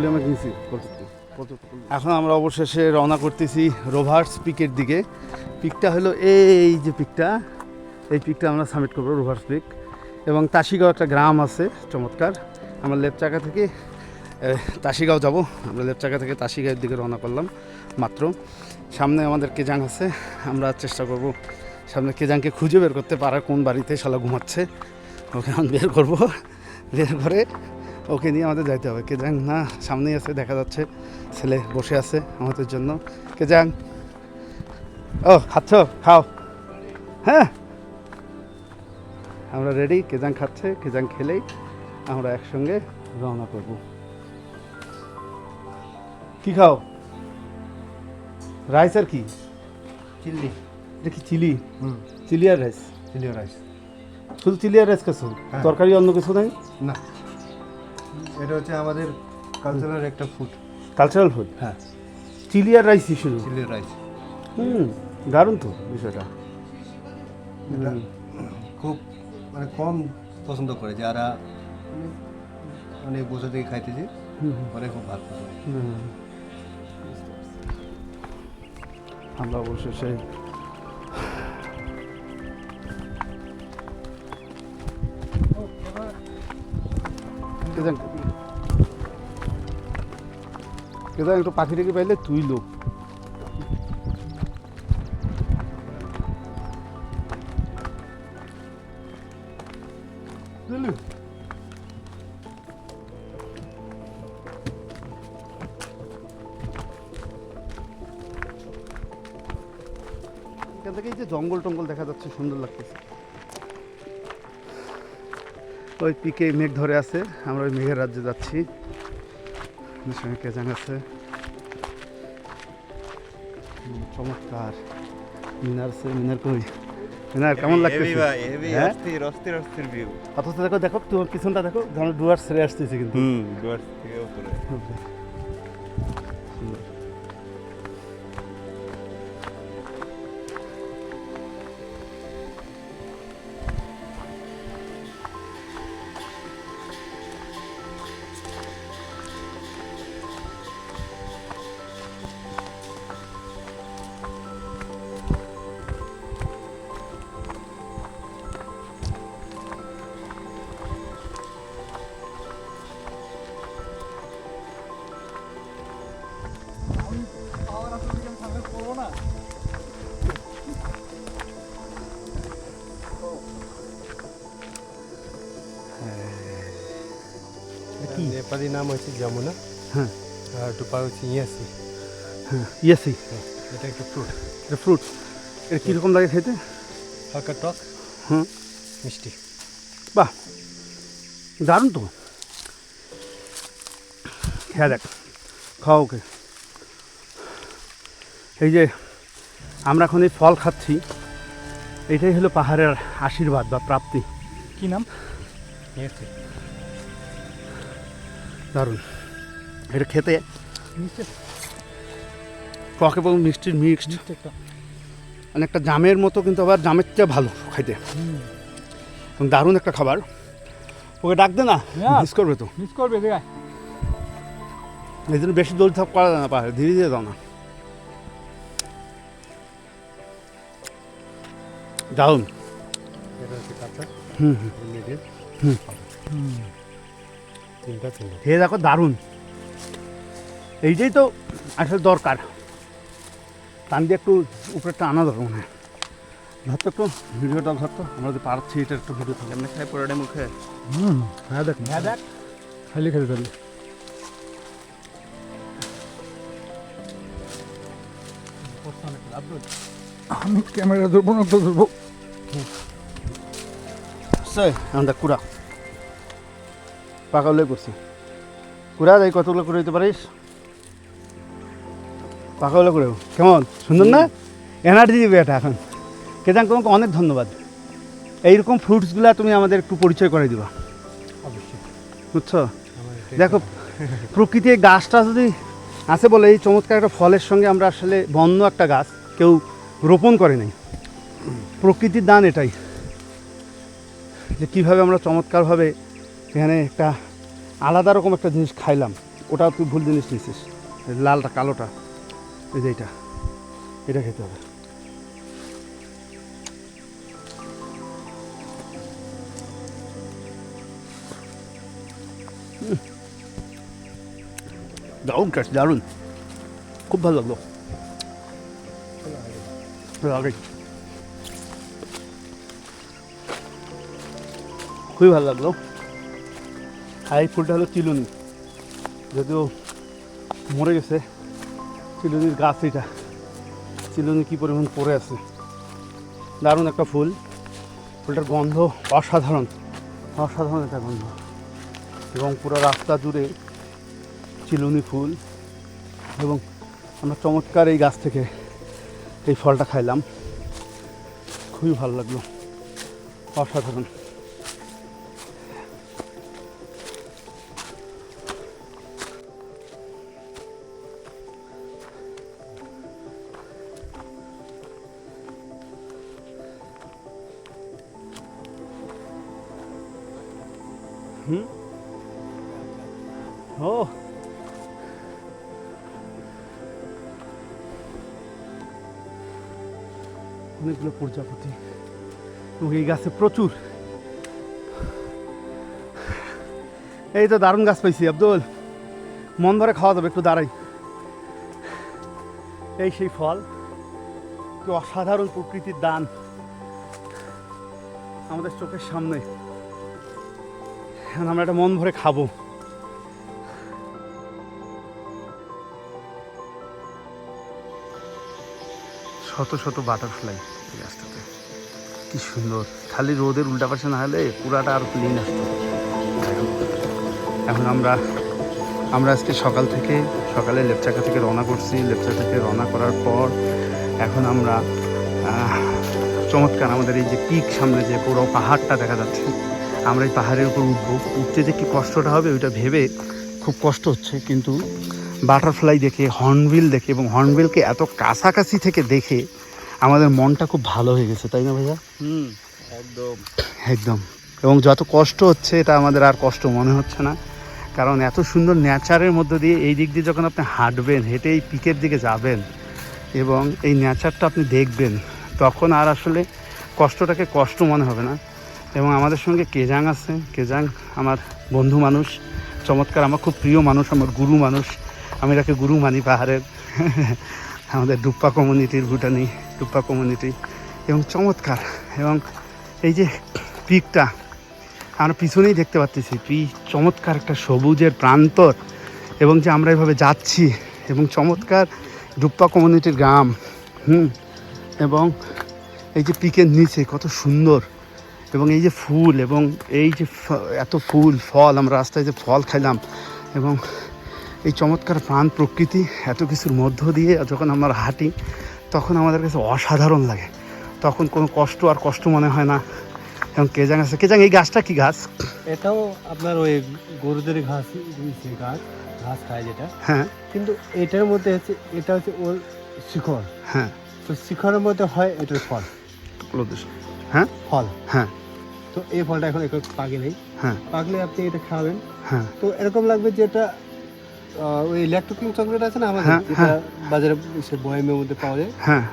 কলিয়ামে গেছি এখন আমরা অবশেষে রওনা করতেছি রোভার্স পিকের দিকে। পিকটা হলো এই যে পিকটা, এই পিকটা আমরা সাবমিট করব রোভার্স পিক। এবং তাসিগাঁও একটা গ্রাম আছে, চমৎকার। আমরা লেপচাকা থেকে তাসিগাঁও যাব। আমরা লেপচাকা থেকে তাসিগাঁয়ের দিকে রওনা করলাম, মাত্র। সামনে আমাদের কেজাং আছে, আমরা চেষ্টা করব সামনে কেজাংকে খুঁজে বের করতে পারা কোন বাড়িতে শালা ঘুমাচ্ছে। ওকে এখন বের করব। বের করে ওকে নিয়ে আমাদের যাইতে হবে। কেজাং না সামনেই আছে দেখা যাচ্ছে ছেলে বসে আছে আমাদের জন্য। কেজাং ও খাচ্ছ? খাও। হ্যাঁ। আমরা রেডি কেজাং খাচ্ছে কেজাং খেলেই আমরা একসঙ্গে রওনা করব। কি খাও? রাইস আর কি? চিল্লি এটা কি চিলি? চিলি আর রাইস চিলি রাইস শুধু চিলি আর রাইস খাচ্ছ? হ্যাঁ। তরকারি অন্য কিছু নাই? না। এটা হচ্ছে আমাদের কালচারাল একটা ফুড কালচারাল ফুড হ্যাঁ। চিলি আর রাইসই শুধু চিলি রাইস হুম দারুণ তো বিষয়টা। খুব মানে কম পছন্দ করে। যারা অনেক বছর থেকে খাইতেছে ওরা খুব ভালো পছন্দ হুম। আমরা অবশেষে কেদাং কেদাং একটু পাইলে তুই লোক এখান থেকে এই যে জঙ্গল টঙ্গল দেখা যাচ্ছে, সুন্দর লাগতেছে। ওই পিকে মেঘ ধরে আছে আমরা ওই মেঘের রাজ্যে যাচ্ছি। সঙ্গে কেজাং আছে। চমৎকার। মিনার সে মিনার কই? মিনার কেমন লাগতেছে? হ্যাঁ? অস্থির অস্থির অস্থির ভিউ অথচ দেখো দেখো তোমার পিছনটা দেখো ডুয়ার্স ছেড়ে আসতেছে কিন্তু। হুম ডুয়ার্স থেকে উপরে। নেপালি নাম হচ্ছে যমুনা হ্যাঁ আর টুপা হচ্ছে ইয়াসি হ্যাঁ ইয়েসি এটা একটা ফ্রুট এটা ফ্রুট এটা কীরকম লাগে খেতে হালকা টক হুম মিষ্টি বাহ দারুণ তো হ্যাঁ দেখ খাওয়া ওকে এই যে আমরা এখন এই ফল খাচ্ছি এটাই হলো পাহাড়ের আশীর্বাদ বা প্রাপ্তি কি নাম ইয়াসি দারুণ। এটা খেতে টক এবং মিষ্টির মিক্সড অনেকটা জামের মতো কিন্তু আবার জামের চেয়ে ভালো খাইতে। এবং দারুণ একটা খাবার। ওকে ডাক দে না. মিস করবে তো। মিস করবে এই জন্য বেশি দৌড় থাপ করা না পাহাড়ে। ধীরে ধীরে দাও না। দারুণ। হুম হুম। তিনটা খেয়ে দেখো দারুণ। এইটাই তো আসলে দরকার। টান দিয়ে একটু উপরেরটা আনা দরকার মনে হয়। ধরতো একটু ভিডিওটা ধরতো আমরা যে পারছি এটা একটু ভিডিও থাকে। এমনি খাই মুখে? হুম হ্যাঁ দেখ। হ্যাঁ দেখ। খালি খেতে পারলি। আমি ক্যামেরা ধরবো না তো ধরবো? সে আমরা কুড়া। পাকা উল্লেখ করছি। কুড়া যাই কতগুলো করে দিতে পারিস? পাকা উল্লেখ করেও। কেমন? সুন্দর না? এনার্জি দিবে এটা এখন। কেজান তোমাকে অনেক ধন্যবাদ। এইরকম ফ্রুটসগুলো তুমি আমাদের একটু পরিচয় করে দিবা। অবশ্যই। বুঝছ? দেখো প্রকৃতির গাছটা যদি আছে বলে এই চমৎকার একটা ফলের সঙ্গে আমরা আসলে বন্য একটা গাছ কেউ রোপণ করে নাই। প্রকৃতির দান এটাই। যে কীভাবে আমরা চমৎকারভাবে এখানে একটা আলাদা রকম একটা জিনিস খাইলাম। ওটা তুই ভুল জিনিস এই লালটা, কালোটা। এই যে এটা। এটা খেতে হবে। দারুণ টেস্ট দারুণ। খুব ভালো লাগল। খুবই ভালো লাগল। আর এই ফুলটা হলো চিলুনি। যদিও মরে গেছে, চিলুনির গাছ এটা। চিলুনি কী পরিমাণ পড়ে আছে? দারুণ একটা ফুল। ফুলটার গন্ধ অসাধারণ। অসাধারণ একটা গন্ধ। এবং পুরো রাস্তা জুড়ে চিলুনি ফুল। এবং আমরা চমৎকার এই গাছ থেকে এই ফলটা খাইলাম। খুবই ভালো লাগল। অসাধারণ। হুম? ও। অনেকগুলো প্রজাপতি এবং এই গাছে প্রচুর। এই তো দারুণ গাছ পাইছি, আব্দুল। মন ভরে খাওয়া যাবে, একটু দাঁড়াই। এই সেই ফল অসাধারণ প্রকৃতির দান আমাদের চোখের সামনে। এখন আমরা একটা মন ভরে খাব। শত শত বাটারফ্লাই গাছটাতে কি সুন্দর। খালি রোদের উল্টা পাশে না হলে পুরাটা আর ক্লিন আসতো। এখন আমরা আমরা আজকে সকাল থেকে, সকালে লেপচাকা থেকে রওনা করছি। লেপচা থেকে রওনা করার পর এখন আমরা চমৎকার আমাদের এই যে পিক সামনে যে পুরো পাহাড়টা দেখা যাচ্ছে আমরা এই পাহাড়ের উপর উঠবো। উঠতে যে কি কষ্টটা হবে ওইটা ভেবে খুব কষ্ট হচ্ছে। কিন্তু বাটারফ্লাই দেখে হর্নবিল দেখে এবং হর্নবিলকে এত কাছাকাছি থেকে দেখে আমাদের মনটা খুব ভালো হয়ে গেছে তাই না ভাইয়া? হুম একদম। একদম। এবং যত কষ্ট হচ্ছে এটা আমাদের আর কষ্ট মনে হচ্ছে না। কারণ এত সুন্দর নেচারের মধ্য দিয়ে এই দিক দিয়ে যখন আপনি হাঁটবেন হেঁটে এই পিকের দিকে যাবেন এবং এই নেচারটা আপনি দেখবেন তখন আর আসলে কষ্টটাকে কষ্ট মনে হবে না। এবং আমাদের সঙ্গে কেজাং আছে। কেজাং আমার বন্ধু মানুষ, চমৎকার, আমার খুব প্রিয় মানুষ, আমার গুরু মানুষ। আমি তাকে গুরু মানি পাহাড়ের। আমাদের ডুপ্পা কমিউনিটির ভুটানি, ডুপ্পা কমিউনিটি। এবং চমৎকার, এবং এই যে পিকটা, আমরা পিছনেই দেখতে পাচ্ছি পি চমৎকার একটা সবুজের প্রান্তর। এবং যে আমরা এভাবে যাচ্ছি, এবং চমৎকার ডুপ্পা কমিউনিটির গ্রাম, হুম, এবং এই যে পিকের নিচে কত সুন্দর। এবং এই যে ফুল এবং এই যে এত ফুল ফল আমরা রাস্তায় যে ফল খাইলাম এবং এই চমৎকার প্রাণ প্রকৃতি এত কিছুর মধ্য দিয়ে যখন আমরা হাঁটি তখন আমাদের কাছে অসাধারণ লাগে। তখন কোনো কষ্ট আর কষ্ট মনে হয় না। এবং কেজাং আছে কেজাং এই গাছটা কি গাছ? এটাও আপনার ওই গরুদের ঘাস গাছ ঘাস খায় যেটা। হ্যাঁ। কিন্তু এটার মধ্যে হচ্ছে এটা হচ্ছে ওর শিখর। হ্যাঁ। তো শিখরের মধ্যে হয় এটার ফল। হ্যাঁ? ফল। হ্যাঁ। তো এই ফলটা এখন একটু পাকে নেই। হ্যাঁ। পাকলে আপনি এটা খাবেন। হ্যাঁ। তো এরকম লাগবে যে এটা ওই ইলেকট্রিকিং চকলেট আছে না আমাদের হ্যাঁ, যেটা হ্যাঁ। বাজারে সে বয়ামের মধ্যে পাওয়া যায়। হ্যাঁ।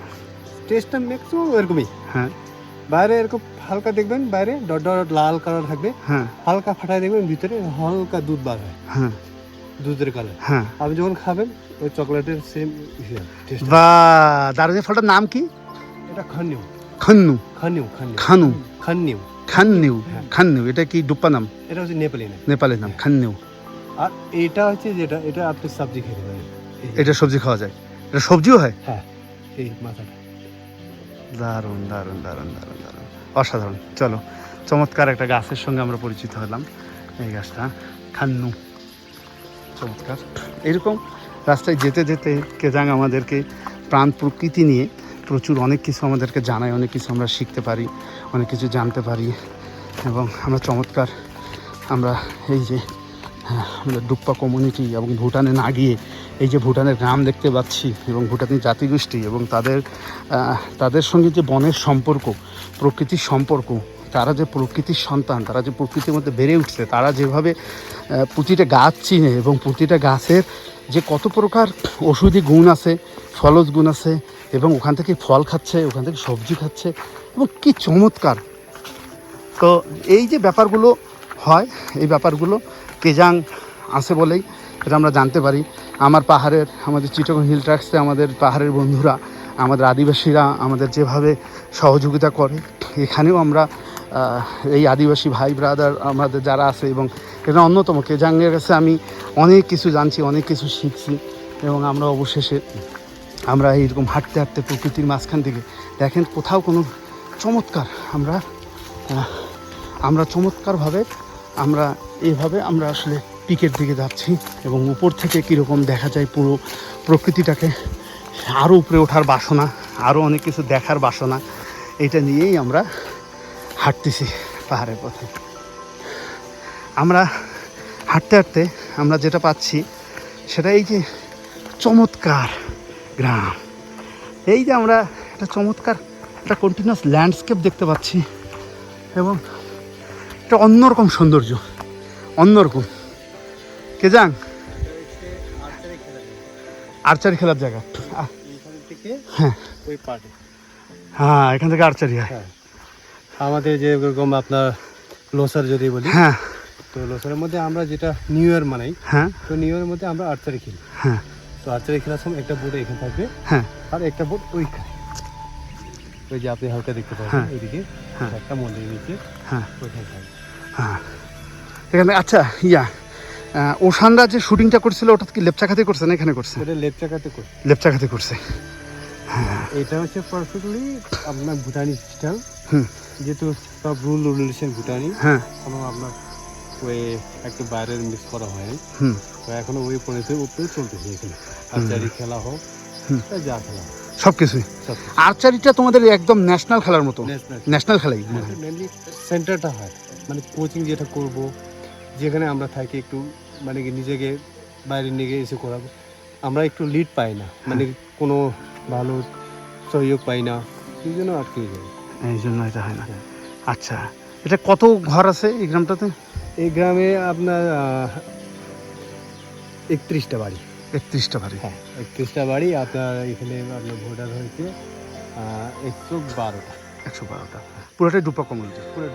টেস্টটা ম্যাক্সিমাম এরকমই। হ্যাঁ। বাইরে এরকম হালকা দেখবেন বাইরে ডট ডট লাল কালার থাকবে। হ্যাঁ। হালকা ফাটায় দেখবেন ভিতরে হালকা দুধ বার হয়। হ্যাঁ। দুধের কালার হ্যাঁ। আপনি যখন খাবেন ওই চকলেটের সেম টেস্ট বা দারুণ। ফলটার নাম কি? এটা খান্নিউ খান্নু খান্নিউ খানু খান্নিউ খান্নিউ। খান্নিউ এটা কি ডুপ্পা নাম? এটা হচ্ছে নেপালি না নেপালের নাম খান্নিউ আর এটা হচ্ছে যেটা এটা আপনি সবজি খেতে পারেন। এটা সবজি খাওয়া যায়। এটা সবজিও হয়? হ্যাঁ। এই মাথাটা। দারুণ দারুণ দারুণ দারুণ দারুণ। অসাধারণ। চলো চমৎকার একটা গাছের সঙ্গে আমরা পরিচিত হলাম এই গাছটা। খান্নু চমৎকার। এরকম রাস্তায় যেতে যেতে কেজাং আমাদেরকে প্রাণ প্রকৃতি নিয়ে প্রচুর অনেক কিছু আমাদেরকে জানায় অনেক কিছু আমরা শিখতে পারি অনেক কিছু জানতে পারি এবং আমরা চমৎকার আমরা এই যে হ্যাঁ, আমাদের ডুপ্পা কমিউনিটি এবং ভুটানে না গিয়ে এই যে ভুটানের গ্রাম দেখতে পাচ্ছি এবং ভুটানি জাতিগোষ্ঠী এবং তাদের তাদের সঙ্গে যে বনের সম্পর্ক প্রকৃতির সম্পর্ক তারা যে প্রকৃতির সন্তান তারা যে প্রকৃতির মধ্যে বেড়ে উঠছে তারা যেভাবে প্রতিটা গাছ চিনে এবং প্রতিটা গাছের যে কত প্রকার ওষুধি গুণ আছে ফলজ গুণ আছে এবং ওখান থেকে ফল খাচ্ছে, ওখান থেকে সবজি খাচ্ছে এবং কি চমৎকার। তো এই যে ব্যাপারগুলো হয়, এই ব্যাপারগুলো কেজাং আছে বলেই এটা আমরা জানতে পারি। আমার পাহাড়ের, আমাদের চিটগং হিল ট্র্যাক্সে আমাদের পাহাড়ের বন্ধুরা, আমাদের আদিবাসীরা আমাদের যেভাবে সহযোগিতা করে, এখানেও আমরা এই আদিবাসী ভাই ব্রাদার আমাদের যারা আছে এবং এটা অন্যতম। কেজাংয়ের কাছে আমি অনেক কিছু জানছি, অনেক কিছু শিখছি এবং আমরা অবশেষে আমরা এইরকম হাঁটতে হাঁটতে প্রকৃতির মাঝখান থেকে দেখেন কোথাও কোনো চমৎকার আমরা আমরা চমৎকারভাবে, আমরা এইভাবে আমরা আসলে পিকের দিকে যাচ্ছি এবং উপর থেকে কীরকম দেখা যায় পুরো প্রকৃতিটাকে আরও উপরে ওঠার বাসনা আরও অনেক কিছু দেখার বাসনা, এটা নিয়েই আমরা হাঁটতেছি পাহাড়ের পথে। আমরা হাঁটতে হাঁটতে আমরা যেটা পাচ্ছি, সেটা এই যে চমৎকার গ্রাম। এই যে আমরা একটা চমৎকার একটা কন্টিনিউয়াস ল্যান্ডস্কেপ দেখতে পাচ্ছি এবং একটা অন্যরকম সৌন্দর্য অন্যরকম। কে যান আর্চারি খেলার জায়গা। হ্যাঁ। ওই পার্টি হ্যাঁ এখান থেকে আর্চারি হয়। আমাদের যেরকম আপনার লোসার যদি বলি হ্যাঁ। তো লোসারের মধ্যে আমরা যেটা নিউ ইয়ার মানাই হ্যাঁ। তো নিউ ইয়ারের মধ্যে আমরা আর্চারি খেলি। হ্যাঁ। তো আর্চারি খেলার সময় একটা বোট এখানে থাকবে। হ্যাঁ। আর একটা বোট ওইখানে। ওই যে আপনি হালকা দেখতে পাবেন হ্যাঁ। ওইদিকে। হ্যাঁ। একটা মন্দির নিচে হ্যাঁ। ওইখানে থাকবে। হ্যাঁ। এখানে আচ্ছা ইয়া ওশানরা যে শুটিংটা করছিল ওটা কি লেপচাখাতে করছে না এখানে করছে? ওটা লেপ চাকাতে করি লেপচাখাতে করছে। এটা হচ্ছে পারফেক্টলি আপনার ভুটানি স্টাইল হুম। যেহেতু সব রুল রেগুলেশন ভুটানি হ্যাঁ। আপনার ওই একটু বাইরের মিক্স করা হয়নি। হুম। তো এখনও ওই পরিণতি উপরে চলতেছে এখানে। আর্চারি খেলা হোক যা খেলা হোক। সব কিছুই আর্চারিটা তোমাদের একদম ন্যাশনাল খেলার মতো। ন্যাশনাল। খেলাই। সেন্টারটা হয়। মানে কোচিং যেটা করব যেখানে আমরা থাকি একটু মানে কি নিজেকে বাইরে নিয়ে গিয়ে এসে করাবো। আমরা একটু লিড পাই না। মানে কোনো ভালো সহযোগ পাই না। সেই জন্য আটকে যাই। এই জন্য এটা হয় না। আচ্ছা এটা কত ঘর আছে এই গ্রামটাতে? এই গ্রামে আপনার একত্রিশটা বাড়ি। একত্রিশটা বাড়ি। হ্যাঁ একত্রিশটা বাড়ি আপনার এখানে আপনার ভোটার হয়েছে একশো বারোটা। একশো বারোটা। পুরোটাই ডুপা কমিউনিটি পুরো